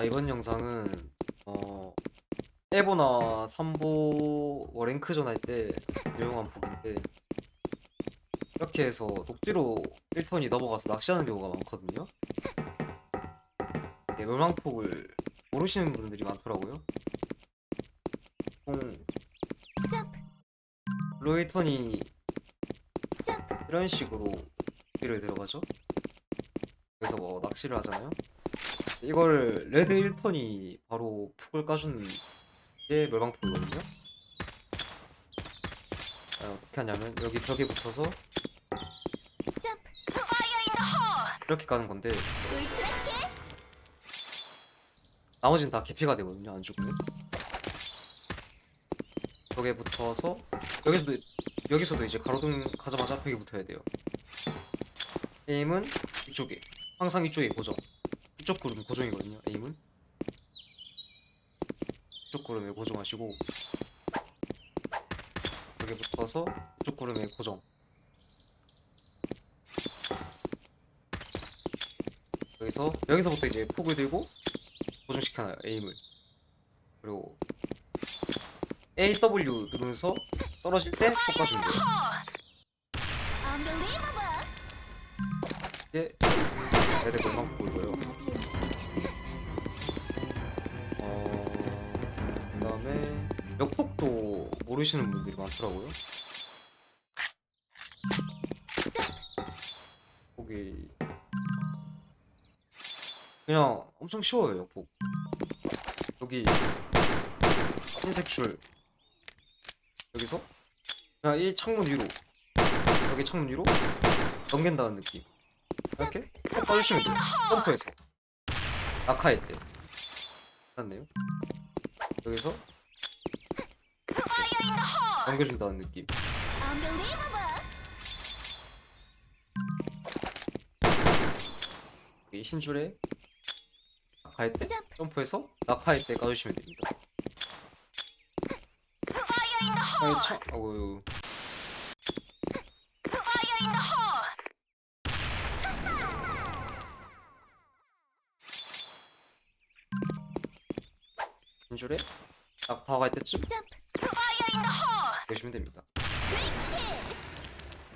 자, 이번 영상은 어 에보나 3보 워랭크전 할 때 유용한 북인데 이렇게 해서 독지로 1턴이 넘어가서 낚시하는 경우가 많거든요. 네, 멸망폭을 모르시는 분들이 많더라고요. 보통 로이턴이 이런 식으로 독지를 들어가죠. 그래서 뭐 낚시를 하잖아요. 이걸 레드 1턴이 바로 푹을 까주는 게 멸망폭이거든요. 아, 어떻게 하냐면 여기 벽에 붙어서 이렇게 까는 건데 나머지는 다 개피가 되거든요 안 죽으면 벽에 붙어서 여기서도 여기서도 이제 가로등 가자마자 벽에 붙어야 돼요. 에임은 이쪽에. 항상 이쪽에 고정 이쪽 구름 고정이거든요 에임은. 이쪽 구름에 고정하시고 벽에 붙어서 이쪽 구름에 고정. 여기서 여기서부터 이제 폭을 들고 고정시켜놔요 에임을. 그리고 AW 누르면서 떨어질 때 섞어주면 돼요. 이게 레드 건강폭이고요 모르시는 분들이 많더라고요. 폭이 그냥 엄청 쉬워요 역폭 여기 흰색 줄. 여기서? 그냥 이 창문 위로. 여기 창문 위로? 넘긴다는 느낌. 이렇게? 꼭 빠주시면 돼요. 점프해서. 낙하할 때 맞네요. 여기서 넘겨준다는 느낌. 흰 줄에 낙하할 때 점프해서 낙하할 때 까주시면 됩니다. 아니 차? 어우. 흰 줄에 딱 다가갈 때쯤 보시면 됩니다. 네, 네.